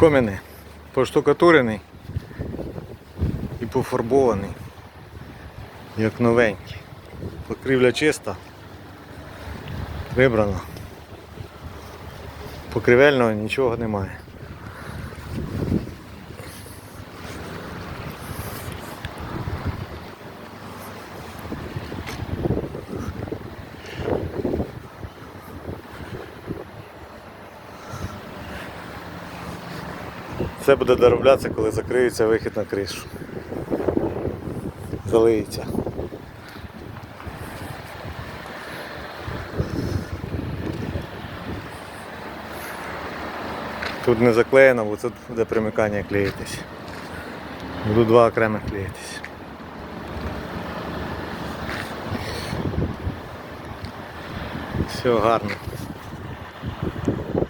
Коміни поштукатурений і пофарбований, як новенький. Покрівля чиста, вибрана. Покривельного нічого немає. Це буде дороблятися, коли закриється вихід на кришу. Залиється. Тут не заклеєно, бо тут буде примикання клеїтись. Будуть два окремих клеїтись. Все гарно.